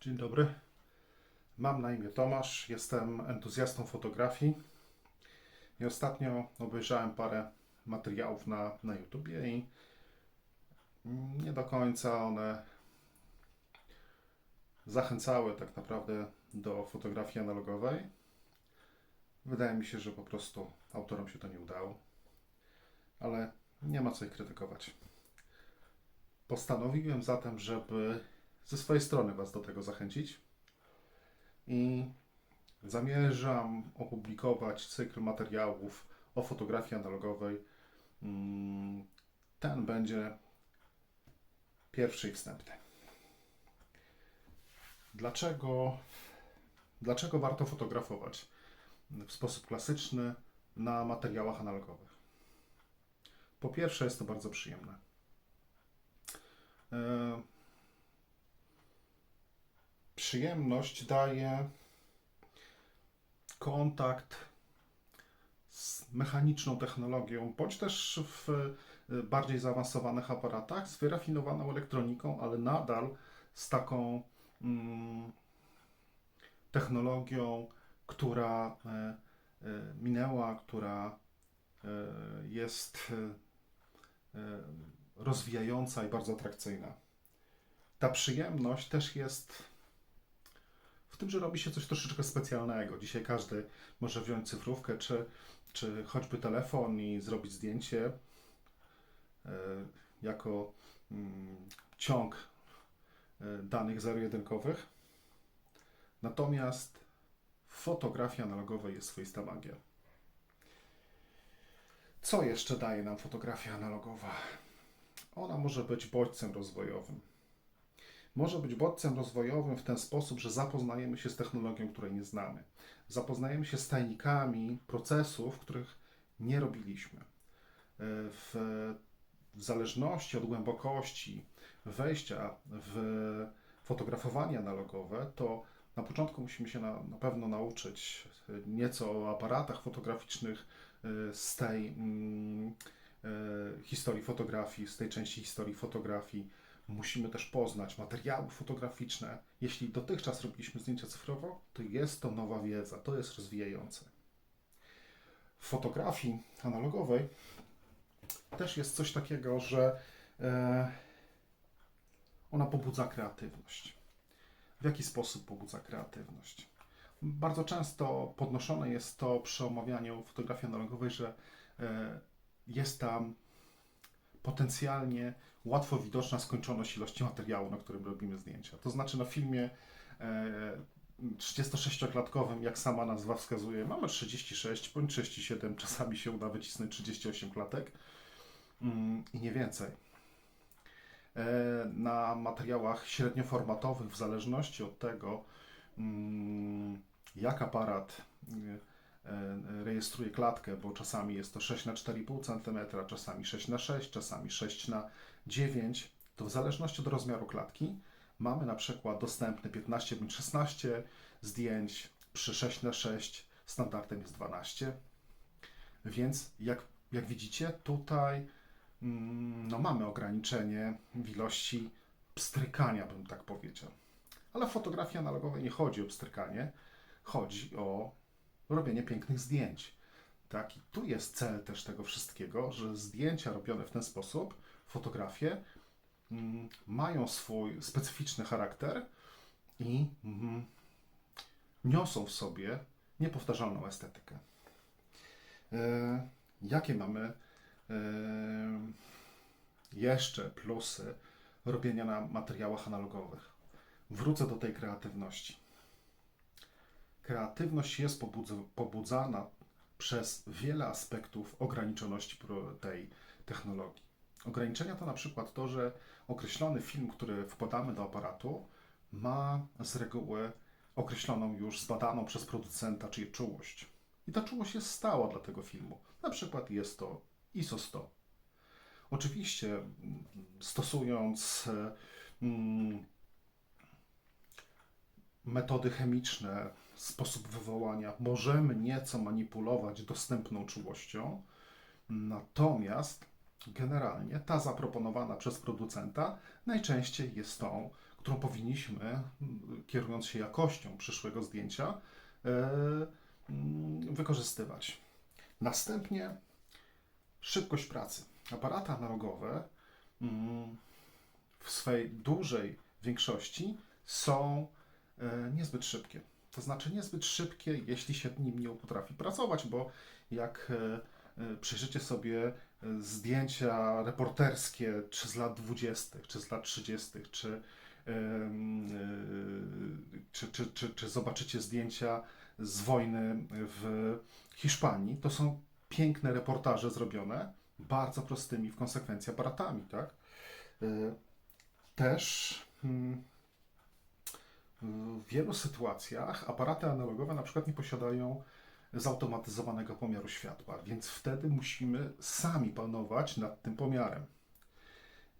Dzień dobry. Mam na imię Tomasz, jestem entuzjastą fotografii i ostatnio obejrzałem parę materiałów na, na YouTubie i nie do końca one zachęcały tak naprawdę do fotografii analogowej. Wydaje mi się, że po prostu autorom się to nie udało, ale nie ma co ich krytykować. Postanowiłem zatem, żeby ze swojej strony Was do tego zachęcić i zamierzam opublikować cykl materiałów o fotografii analogowej. Mm, Ten będzie pierwszy i wstępny. Dlaczego, dlaczego warto fotografować w sposób klasyczny na materiałach analogowych? Po pierwsze, jest to bardzo przyjemne. E, przyjemność daje kontakt z mechaniczną technologią, bądź też w y, bardziej zaawansowanych aparatach, z wyrafinowaną elektroniką, ale nadal z taką mm, technologią, która e, e, minęła, która e, jest e, e, rozwijająca i bardzo atrakcyjna. Ta przyjemność też jest w tym, że robi się coś troszeczkę specjalnego. Dzisiaj każdy może wziąć cyfrówkę, czy, czy choćby telefon i zrobić zdjęcie e, jako mm, ciąg e, danych zero-jedynkowych. Natomiast w fotografii analogowej jest swoista magia. Co jeszcze daje nam fotografia analogowa? Ona może być bodźcem rozwojowym może być bodźcem rozwojowym w ten sposób, że zapoznajemy się z technologią, której nie znamy. Zapoznajemy się z tajnikami procesów, których nie robiliśmy. W, w zależności od głębokości wejścia w fotografowanie analogowe, to na początku musimy się na, na pewno nauczyć nieco o aparatach fotograficznych e, z tej mm, e, historii fotografii, z tej części historii fotografii Musimy też poznać materiały fotograficzne. Jeśli dotychczas robiliśmy zdjęcia cyfrowo, to jest to nowa wiedza, to jest rozwijające. W fotografii analogowej też jest coś takiego, że e, ona pobudza kreatywność. W jaki sposób pobudza kreatywność? Bardzo często podnoszone jest to przy omawianiu fotografii analogowej, że e, jest tam potencjalnie łatwo widoczna skończoność ilości materiału, na którym robimy zdjęcia. To znaczy na filmie e, 36-klatkowym, jak sama nazwa wskazuje, mamy 36 bądź 37, czasami się uda wycisnąć 38 klatek mm, i nie więcej. E, na materiałach średnioformatowych, w zależności od tego, mm, jak aparat e, rejestruje klatkę, bo czasami jest to 6 na 4,5 cm, czasami 6 na 6, czasami 6 na 9, to w zależności od rozmiaru klatki mamy na przykład dostępne 15 bądź 16 zdjęć przy 6 na 6 standardem jest 12. Więc jak, jak widzicie, tutaj mm, no, mamy ograniczenie w ilości pstrykania, bym tak powiedział. Ale w fotografii analogowej nie chodzi o pstrykanie, chodzi o robienie pięknych zdjęć. Tak, i tu jest cel też tego wszystkiego, że zdjęcia robione w ten sposób, fotografie, mm, mają swój specyficzny charakter i mm, niosą w sobie niepowtarzalną estetykę. E, jakie mamy e, jeszcze plusy robienia na materiałach analogowych? Wrócę do tej kreatywności. Kreatywność jest pobudz- pobudzana przez wiele aspektów ograniczoności tej technologii. Ograniczenia to na przykład to, że określony film, który wkładamy do aparatu, ma z reguły określoną już, zbadaną przez producenta, czyli czułość. I ta czułość jest stała dla tego filmu. Na przykład jest to ISO 100. Oczywiście mm, stosując e, mm, metody chemiczne, sposób wywołania, możemy nieco manipulować dostępną czułością, natomiast generalnie ta zaproponowana przez producenta najczęściej jest tą, którą powinniśmy, kierując się jakością przyszłego zdjęcia, e, mm, wykorzystywać. Następnie szybkość pracy. Aparaty analogowe mm, w swej dużej większości są niezbyt szybkie. To znaczy niezbyt szybkie, jeśli się nim nie potrafi pracować, bo jak e, e, przyjrzycie sobie e, zdjęcia reporterskie, czy z lat 20., czy z lat 30., czy, e, czy, czy, czy, czy zobaczycie zdjęcia z wojny w Hiszpanii, to są piękne reportaże zrobione bardzo prostymi w konsekwencji aparatami, tak? E, Też mm, w wielu sytuacjach aparaty analogowe na przykład nie posiadają zautomatyzowanego pomiaru światła, więc wtedy musimy sami panować nad tym pomiarem.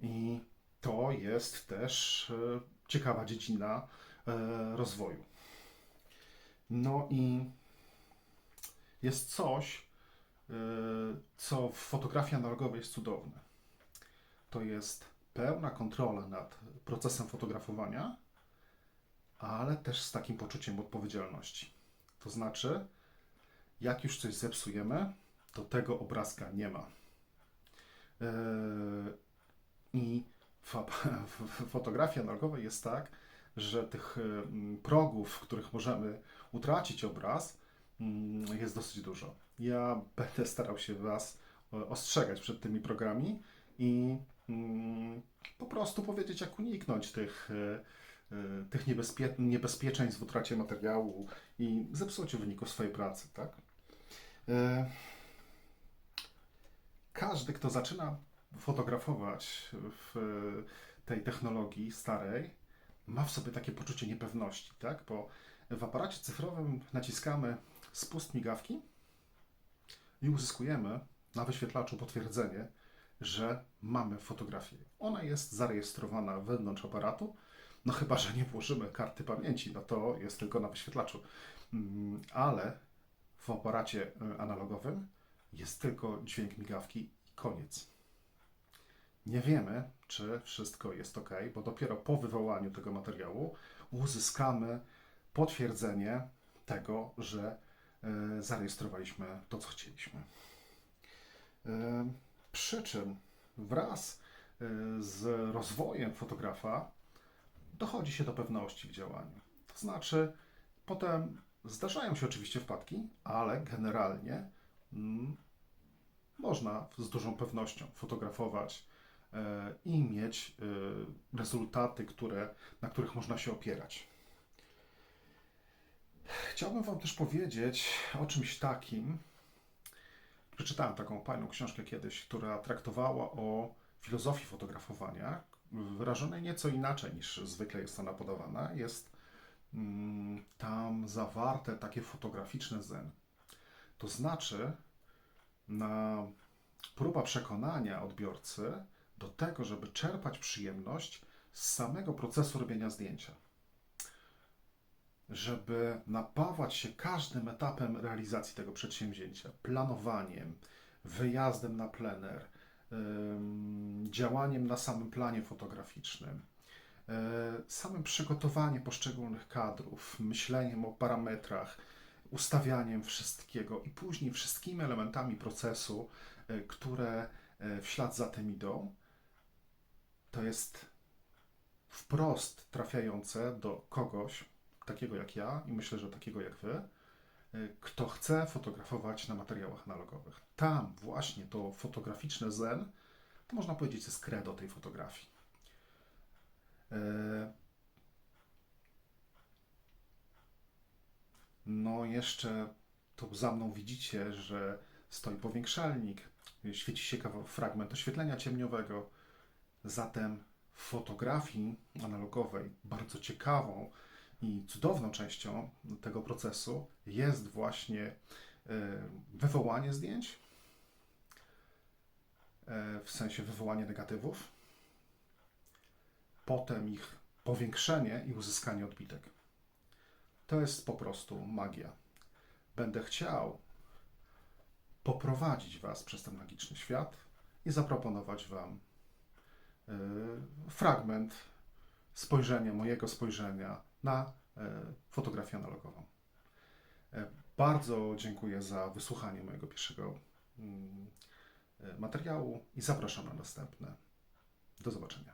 I to jest też e, ciekawa dziedzina e, rozwoju. No i jest coś, e, co w fotografii analogowej jest cudowne. To jest pełna kontrola nad procesem fotografowania, ale też z takim poczuciem odpowiedzialności. To znaczy, jak już coś zepsujemy, to tego obrazka nie ma. Yy, I fotografii analogowej jest tak, że tych mm, progów, w których możemy utracić obraz, mm, jest dosyć dużo. Ja będę starał się Was e, ostrzegać przed tymi progami i mm, po prostu powiedzieć, jak uniknąć tych, e, tych niebezpie niebezpieczeństw w utracie materiału i zepsuciu wyniku swojej pracy, tak? E, Każdy, kto zaczyna fotografować w tej technologii starej, ma w sobie takie poczucie niepewności, tak? Bo w aparacie cyfrowym naciskamy spust migawki i uzyskujemy na wyświetlaczu potwierdzenie, że mamy fotografię. Ona jest zarejestrowana wewnątrz aparatu, no chyba, że nie włożymy karty pamięci, no to jest tylko na wyświetlaczu. Mm, Ale w aparacie y, analogowym jest tylko dźwięk migawki i koniec. Nie wiemy, czy wszystko jest ok, bo dopiero po wywołaniu tego materiału uzyskamy potwierdzenie tego, że y, zarejestrowaliśmy to, co chcieliśmy. Y, Przy czym wraz z rozwojem fotografa dochodzi się do pewności w działaniu. To znaczy, potem zdarzają się oczywiście wpadki, ale generalnie mm, można z dużą pewnością fotografować e, i mieć e, rezultaty, które, na których można się opierać. Chciałbym Wam też powiedzieć o czymś takim. Przeczytałem taką fajną książkę kiedyś, która traktowała o filozofii fotografowania, wyrażonej nieco inaczej niż zwykle jest ona podawana. Jest mm, tam zawarte takie fotograficzne zen. To znaczy, na próba przekonania odbiorcy do tego, żeby czerpać przyjemność z samego procesu robienia zdjęcia. Żeby napawać się każdym etapem realizacji tego przedsięwzięcia, planowaniem, wyjazdem na plener, działaniem na samym planie fotograficznym, e, samym przygotowaniem poszczególnych kadrów, myśleniem o parametrach, ustawianiem wszystkiego i później wszystkimi elementami procesu, e, które e, w ślad za tym idą, to jest wprost trafiające do kogoś, takiego jak ja i myślę, że takiego jak wy, kto chce fotografować na materiałach analogowych. Tam właśnie to fotograficzne zen, to można powiedzieć jest credo tej fotografii. E, No, jeszcze to za mną widzicie, że stoi powiększalnik, świeci się fragment oświetlenia ciemniowego. Zatem w fotografii analogowej bardzo ciekawą i cudowną częścią tego procesu jest właśnie e, wywołanie zdjęć, e, w sensie wywołanie negatywów, potem ich powiększenie i uzyskanie odbitek. To jest po prostu magia. Będę chciał poprowadzić Was przez ten magiczny świat i zaproponować Wam y, fragment spojrzenia, mojego spojrzenia na e, fotografię analogową. E, Bardzo dziękuję za wysłuchanie mojego pierwszego mm, e, materiału i zapraszam na następne. Do zobaczenia.